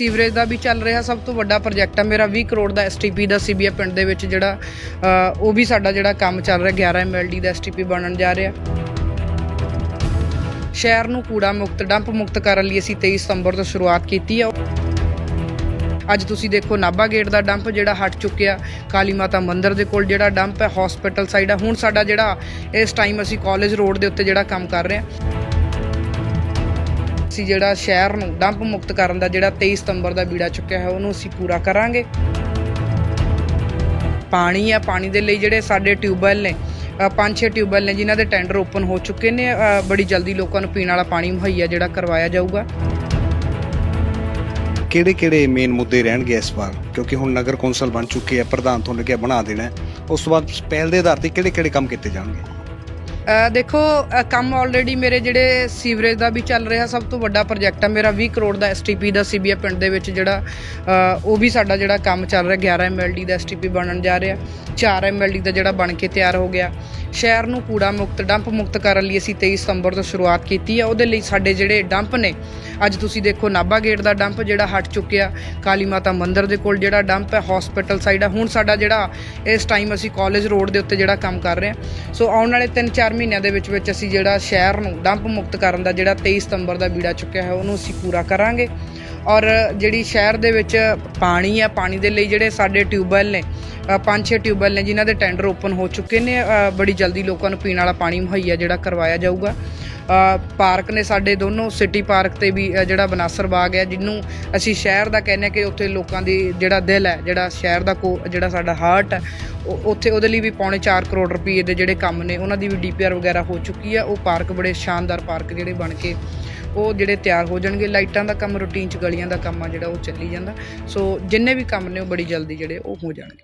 Sewerage ਦਾ ਵੀ ਚੱਲ ਰਿਹਾ ਸਭ ਤੋਂ ਵੱਡਾ ਪ੍ਰੋਜੈਕਟ ਆ। ਮੇਰਾ 20 ਕਰੋੜ ਦਾ ਐਸਟੀਪੀ ਦਾ ਸੀਬੀਆ ਪਿੰਡ ਦੇ ਵਿੱਚ ਜਿਹੜਾ ਉਹ ਵੀ ਸਾਡਾ ਜਿਹੜਾ ਕੰਮ ਚੱਲ ਰਿਹਾ 11 ਐਮਐਲਡੀ ਦਾ ਐਸਟੀਪੀ ਬਣਨ ਜਾ ਰਿਹਾ। ਸ਼ਹਿਰ ਨੂੰ ਕੂੜਾ ਮੁਕਤ, ਡੰਪ ਮੁਕਤ ਕਰਨ ਲਈ ਅਸੀਂ 23 ਸਤੰਬਰ ਤੋਂ ਸ਼ੁਰੂਆਤ ਕੀਤੀ ਹੈ ਅੱਜ ਤੁਸੀਂ ਦੇਖੋ ਨਾਭਾ ਗੇਟ ਦਾ ਡੰਪ ਜਿਹੜਾ ਹਟ ਚੁੱਕਿਆ, ਕਾਲੀ ਮਾਤਾ ਮੰਦਿਰ ਦੇ ਕੋਲ ਜਿਹੜਾ ਡੰਪ ਹੈ ਹਸਪੀਟਲ ਸਾਈਡ ਹੈ ਹੁਣ ਸਾਡਾ ਜਿਹੜਾ ਇਸ ਟਾਈਮ ਅਸੀਂ ਕਾਲਜ ਰੋਡ ਦੇ ਉੱਤੇ ਜਿਹੜਾ ਕੰਮ ਕਰ ਰਹੇ ਹਾਂ। ਅਸੀਂ ਜਿਹੜਾ ਸ਼ਹਿਰ ਨੂੰ ਡੰਪ ਮੁਕਤ ਕਰਨ ਦਾ ਜਿਹੜਾ 23 ਸਤੰਬਰ ਦਾ ਬੀੜਾ ਚੁੱਕਿਆ ਹੈ ਉਹਨੂੰ ਅਸੀਂ ਪੂਰਾ ਕਰਾਂਗੇ। ਪਾਣੀ ਆ, ਪਾਣੀ ਦੇ ਲਈ ਜਿਹੜੇ ਸਾਡੇ ਟਿਊਬਵੈੱਲ ਨੇ ਪੰਜ ਛੇ ਟਿਊਬਵੈੱਲ ਨੇ ਜਿਨ੍ਹਾਂ ਦੇ ਟੈਂਡਰ ਓਪਨ ਹੋ ਚੁੱਕੇ ਨੇ ਬੜੀ ਜਲਦੀ ਲੋਕਾਂ ਨੂੰ ਪੀਣ ਵਾਲਾ ਪਾਣੀ ਮੁਹੱਈਆ ਜਿਹੜਾ ਕਰਵਾਇਆ ਜਾਊਗਾ। ਕਿਹੜੇ ਕਿਹੜੇ ਮੇਨ ਮੁੱਦੇ ਰਹਿਣਗੇ ਇਸ ਵਾਰ? ਕਿਉਂਕਿ ਹੁਣ ਨਗਰ ਕੌਂਸਲ ਬਣ ਚੁੱਕੀ ਹੈ, ਪ੍ਰਧਾਨ ਤੋਂ ਲੱਗਿਆ ਬਣਾ ਦੇਣਾ ਉਸ ਤੋਂ ਬਾਅਦ ਪਹਿਲ ਦੇ ਆਧਾਰ ਤੇ ਕਿਹੜੇ ਕਿਹੜੇ ਕੰਮ ਕੀਤੇ ਜਾਣਗੇ? ਦੇਖੋ ਕੰਮ ਆਲਰੇਡੀ ਮੇਰੇ ਜਿਹੜੇ ਸੀਵਰੇਜ ਦਾ ਵੀ ਚੱਲ ਰਿਹਾ, ਸਭ ਤੋਂ ਵੱਡਾ ਪ੍ਰੋਜੈਕਟ ਹੈ ਮੇਰਾ 20 ਕਰੋੜ ਦਾ ਐਸਟੀਪੀ ਦਾ ਸੀਬੀਆ ਪਿੰਡ ਦੇ ਵਿੱਚ ਜਿਹੜਾ ਉਹ ਵੀ ਸਾਡਾ ਜਿਹੜਾ ਕੰਮ ਚੱਲ ਰਿਹਾ 11 ਐਮਐਲਡੀ ਦਾ ਐਸਟੀਪੀ ਬਣਨ ਜਾ ਰਿਹਾ 4 ਐਮਐਲਡੀ ਦਾ ਜਿਹੜਾ ਬਣ ਕੇ ਤਿਆਰ ਹੋ ਗਿਆ। ਸ਼ਹਿਰ ਨੂੰ ਕੂੜਾ ਮੁਕਤ ਡੰਪ ਮੁਕਤ ਕਰਨ ਲਈ ਅਸੀਂ 23 ਸਤੰਬਰ ਤੋਂ ਸ਼ੁਰੂਆਤ ਕੀਤੀ ਹੈ ਉਹਦੇ ਲਈ ਸਾਡੇ ਜਿਹੜੇ ਡੰਪ ਨੇ, ਅੱਜ ਤੁਸੀਂ ਦੇਖੋ ਨਾਭਾ ਗੇਟ ਦਾ ਡੰਪ ਜਿਹੜਾ ਹਟ ਚੁੱਕਿਆ, ਕਾਲੀ ਮਾਤਾ ਮੰਦਿਰ ਦੇ ਕੋਲ ਜਿਹੜਾ ਡੰਪ ਹੈ ਹਸਪੀਟਲ ਸਾਈਡ ਹੈ ਹੁਣ ਸਾਡਾ ਜਿਹੜਾ ਇਸ ਟਾਈਮ ਅਸੀਂ ਕਾਲਜ ਰੋਡ ਦੇ ਉੱਤੇ ਜਿਹੜਾ ਕੰਮ ਕਰ ਰਹੇ ਹਾਂ ਸੋ ਆਉਣ ਵਾਲੇ 3-4 ਮਹੀਨਿਆਂ ਦੇ ਵਿੱਚ ਵਿੱਚ ਅਸੀਂ ਜਿਹੜਾ ਸ਼ਹਿਰ ਨੂੰ ਡੰਪ ਮੁਕਤ ਕਰਨ ਦਾ ਜਿਹੜਾ 23 ਸਤੰਬਰ ਦਾ ਬੀੜਾ ਚੁੱਕਿਆ ਹੈ, ਉਹਨੂੰ ਅਸੀਂ ਪੂਰਾ ਕਰਾਂਗੇ। ਔਰ ਜਿਹੜੀ ਸ਼ਹਿਰ ਦੇ ਵਿੱਚ ਪਾਣੀ ਆ ਪਾਣੀ ਦੇ ਲਈ ਜਿਹੜੇ ਸਾਡੇ ਟਿਊਬਵੈੱਲ ਨੇ ਪੰਜ ਛੇ ਟਿਊਬਵੈੱਲ ਨੇ ਜਿਨ੍ਹਾਂ ਦੇ ਟੈਂਡਰ ਓਪਨ ਹੋ ਚੁੱਕੇ ਨੇ ਬੜੀ ਜਲਦੀ ਲੋਕਾਂ ਨੂੰ ਪੀਣ ਵਾਲਾ ਪਾਣੀ ਮੁਹੱਈਆ ਜਿਹੜਾ ਕਰਵਾਇਆ ਜਾਊਗਾ। ਪਾਰਕ ਨੇ ਸਾਡੇ ਦੋਨੋਂ ਸਿਟੀ ਪਾਰਕ ਤੇ ਵੀ ਜਿਹੜਾ ਬਨਾਸਰ ਬਾਗ ਹੈ ਜਿਹਨੂੰ ਅਸੀਂ ਸ਼ਹਿਰ ਦਾ ਕਹਿੰਦੇ ਹਾਂ ਕਿ ਉੱਥੇ ਲੋਕਾਂ ਦੀ ਜਿਹੜਾ ਦਿਲ ਹੈ, ਜਿਹੜਾ ਸ਼ਹਿਰ ਦਾ ਕੋ, ਜਿਹੜਾ ਸਾਡਾ ਹਾਰਟ ਹੈ, ਉਹ- ਉੱਥੇ ਉਹਦੇ ਲਈ ਵੀ ਪੌਣੇ 4 ਕਰੋੜ ਰੁਪਏ ਦੇ ਜਿਹੜੇ ਕੰਮ ਨੇ, ਉਹਨਾਂ ਦੀ ਵੀ ਡੀਪੀਆਰ ਵਗੈਰਾ ਹੋ ਚੁੱਕੀ ਹੈ, ਉਹ ਪਾਰਕ ਬੜੇ ਸ਼ਾਨਦਾਰ ਪਾਰਕ ਜਿਹੜੇ ਬਣ ਕੇ ਉਹ ਜਿਹੜੇ ਤਿਆਰ ਹੋ ਜਾਣਗੇ। ਲਾਈਟਾਂ ਦਾ ਕੰਮ, ਰੂਟੀਨ ਚ ਗਲੀਆਂ ਦਾ ਕੰਮ ਆ ਜਿਹੜਾ, ਉਹ ਚੱਲੀ ਜਾਂਦਾ। ਸੋ ਜਿੰਨੇ ਵੀ ਕੰਮ ਨੇ, ਉਹ ਬੜੀ ਜਲਦੀ ਜਿਹੜੇ, ਉਹ ਹੋ ਜਾਣਗੇ।